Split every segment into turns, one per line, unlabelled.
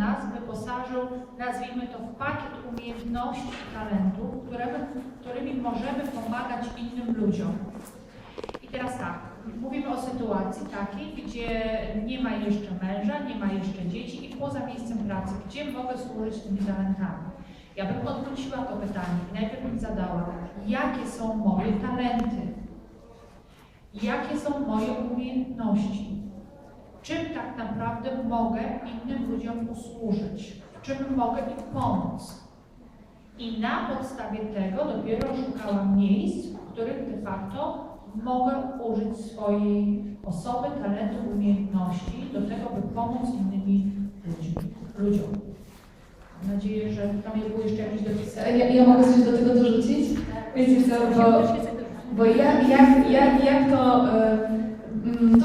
nas wyposażył, nazwijmy to, w pakiet umiejętności i talentów, którymi, którymi możemy pomagać innym ludziom. I teraz tak, mówimy o sytuacji takiej, gdzie nie ma jeszcze męża, nie ma jeszcze dzieci i poza miejscem pracy, gdzie mogę służyć tymi talentami. Ja bym odwróciła to pytanie i najpierw bym zadała, jakie są moje talenty? Jakie są moje umiejętności? Czym tak naprawdę mogę innym ludziom usłużyć? W czym mogę im pomóc? I na podstawie tego dopiero szukałam miejsc, w których de facto mogę użyć swojej osoby, talentów, umiejętności do tego, by pomóc innymi ludźmi, ludziom. Mam nadzieję, że tam nie było jeszcze jakiś dopis.
Ja, ja mogę coś do tego dorzucić? Wiecie co, bo, bo ja, jak, jak, jak to... e,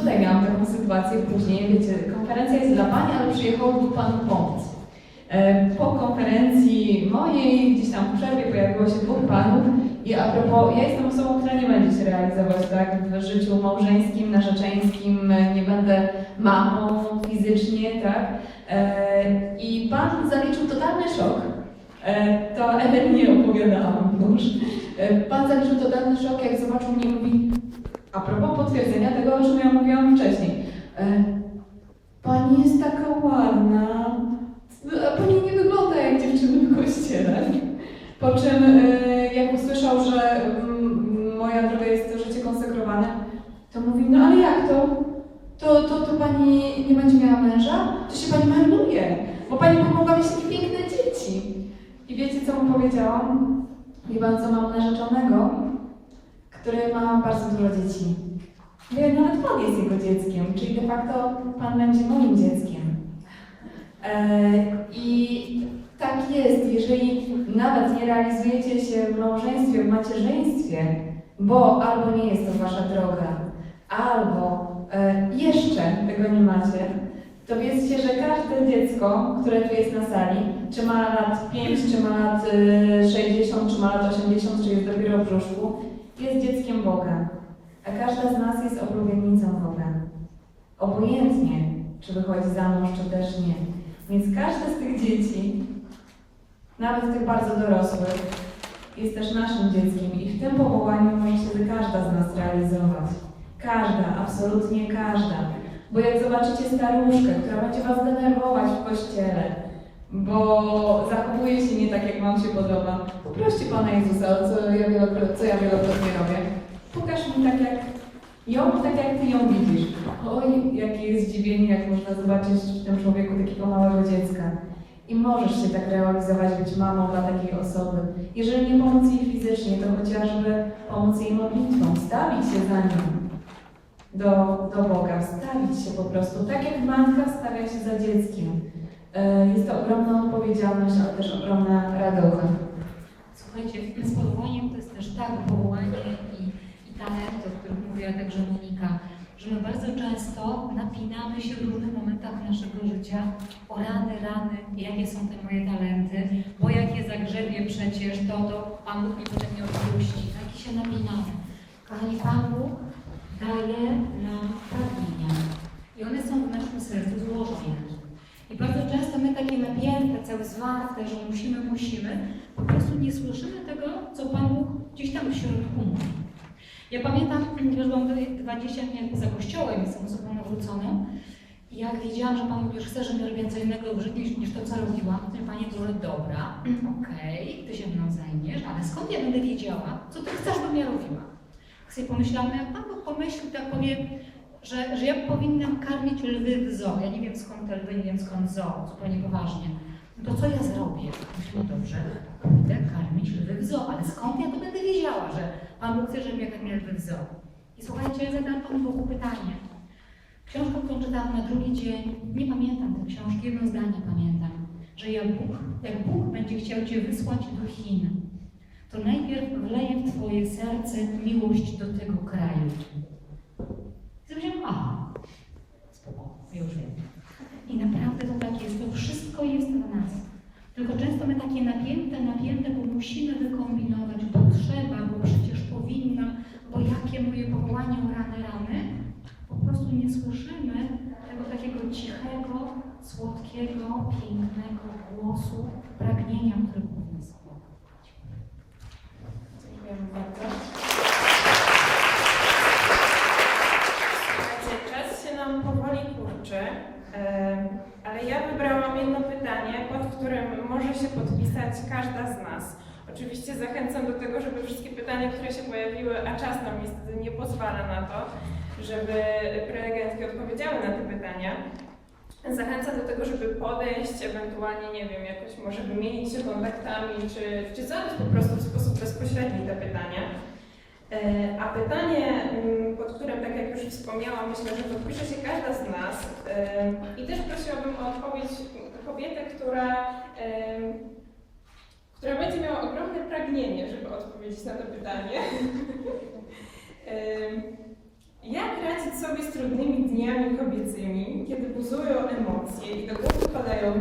miałam taką sytuację później, wiecie, konferencja jest dla Pani, ale przyjechało tu Panu pomóc. E, Po konferencji mojej, gdzieś tam w przerwie pojawiło się dwóch panów i a propos, ja jestem osobą, która nie będzie się realizować tak w życiu małżeńskim, narzeczeńskim, nie będę mamą fizycznie, tak? E, I pan zaliczył totalny szok. E, To Ewelinie opowiadałam już. Pan zaliczył totalny szok, jak zobaczył mnie mówi, a propos potwierdzenia tego, o czym ja mówiłam wcześniej. E, Pani jest taka ładna, a pani nie wygląda jak dziewczyny w kościele. Po czym e, jak usłyszał, że mm, moja droga jest to życie konsekrowane, to mówi, no ale jak to? To, to, to pani nie będzie miała męża? To się pani marnuje, bo pani pomogła mieć takie piękne dzieci. I wiecie, co mu powiedziałam? Wie co mam narzeczonego, który ma bardzo dużo dzieci. Wie, nawet pan jest jego dzieckiem, czyli de facto pan będzie moim dzieckiem. E, I tak jest, jeżeli nawet nie realizujecie się w małżeństwie, w macierzyństwie, bo albo nie jest to wasza droga, albo e, jeszcze tego nie macie, to wiedzcie, że każde dziecko, które tu jest na sali, czy ma lat 5, czy ma lat y, 60, czy ma lat 80, czy jest dopiero w brzuszku, jest dzieckiem Boga. A każda z nas jest oblubienicą Boga. Obojętnie, czy wychodzi za mąż, czy też nie. Więc każde z tych dzieci, nawet tych bardzo dorosłych, jest też naszym dzieckiem i w tym powołaniu może się każda z nas realizować. Każda, absolutnie każda. Bo jak zobaczycie staruszkę, która będzie was denerwować w kościele, bo zachowuje się nie tak, jak wam się podoba, poproście Pana Jezusa, co ja wielokrotnie, co ja wielokrotnie robię. Pokaż mi tak, jak ją, tak jak Ty ją widzisz. Oj, jakie zdziwienie, jak można zobaczyć w tym człowieku takiego małego dziecka. I możesz się tak realizować, być mamą dla takiej osoby. Jeżeli nie pomóc jej fizycznie, to chociażby pomóc jej modlitwą, stawić się za nią do, do Boga, stawić się po prostu, tak jak matka stawia się za dzieckiem. E, Jest to ogromna odpowiedzialność, ale też ogromna radocha.
Słuchajcie, z powołaniem to jest też tak powołanie i, i talent, o którym mówiła także Monika, że my bardzo często napinamy się w różnych momentach naszego życia o rany, rany, jakie są te moje talenty, bo jak je zagrzebię przecież, to, to Pan Bóg mi potem nie odpuści. Tak i się napinamy. Kochani, Pan Bóg daje nam pragnienia i one są w naszym sercu złożone. I bardzo często my takie napięte, całe zwarte, że musimy, musimy, po prostu nie słyszymy tego, co Pan Bóg gdzieś tam w środku mówi. Ja pamiętam, że byłam 20 dni za kościołem, jestem osobą nawróconą, i jak wiedziałam, że Pan Bóg już chce, żebym robiła co innego niż, niż to, co robiłam, to Panie Boże, dobra, okej, Ty się mną zajmiesz, ale skąd ja będę wiedziała, co Ty chcesz, bym ja robiła? Tak sobie pomyślałam, jak Pan Bóg pomyśli, tak powie, że, że ja powinnam karmić lwy w zoo. Ja nie wiem skąd te lwy, nie wiem skąd zoo, zupełnie poważnie. No to co ja zrobię? Myślę, dobrze, pójdę karmić lwy w zoo, ale skąd ja to będę wiedziała, że Pan Bóg chce, żebym ja lwy w zoo? I słuchajcie, ja zadałam Panu Bogu pytanie. Książkę, którą czytałam na drugi dzień, nie pamiętam tej książki, jedno zdanie pamiętam, że jak Bóg, jak Bóg będzie chciał Cię wysłać do Chin, to najpierw wleje w Twoje serce miłość do tego kraju. I powiedziałam, aha, spoko, ja już wiem. I naprawdę to tak jest, to wszystko jest w nas. Tylko często my takie napięte, napięte, bo musimy wykombinować, bo trzeba, bo przecież powinnam, bo jakie moje powołanie rany, rany, po prostu nie słyszymy tego takiego cichego, słodkiego, pięknego głosu, pragnienia, które powinien.
Dziękujemy bardzo. Słuchajcie, czas się nam powoli kurczy, e, ale ja wybrałam jedno pytanie, pod którym może się podpisać każda z nas. Oczywiście zachęcam do tego, żeby wszystkie pytania, które się pojawiły, a czas nam niestety nie pozwala na to, żeby prelegentki odpowiedziały na te pytania. Zachęcam do tego, żeby podejść, ewentualnie, nie wiem, jakoś może wymienić się kontaktami, czy, czy zadać po prostu w sposób bezpośredni te pytania. E, A pytanie, mm, pod którym, tak jak już wspomniałam, myślę, że podpisze się każda z nas. I też prosiłabym o odpowiedź kobietę, która, która będzie miała ogromne pragnienie, żeby odpowiedzieć na to pytanie. Jak radzić sobie z trudnymi dniami kobiecymi, kiedy buzują emocje i do głowy padają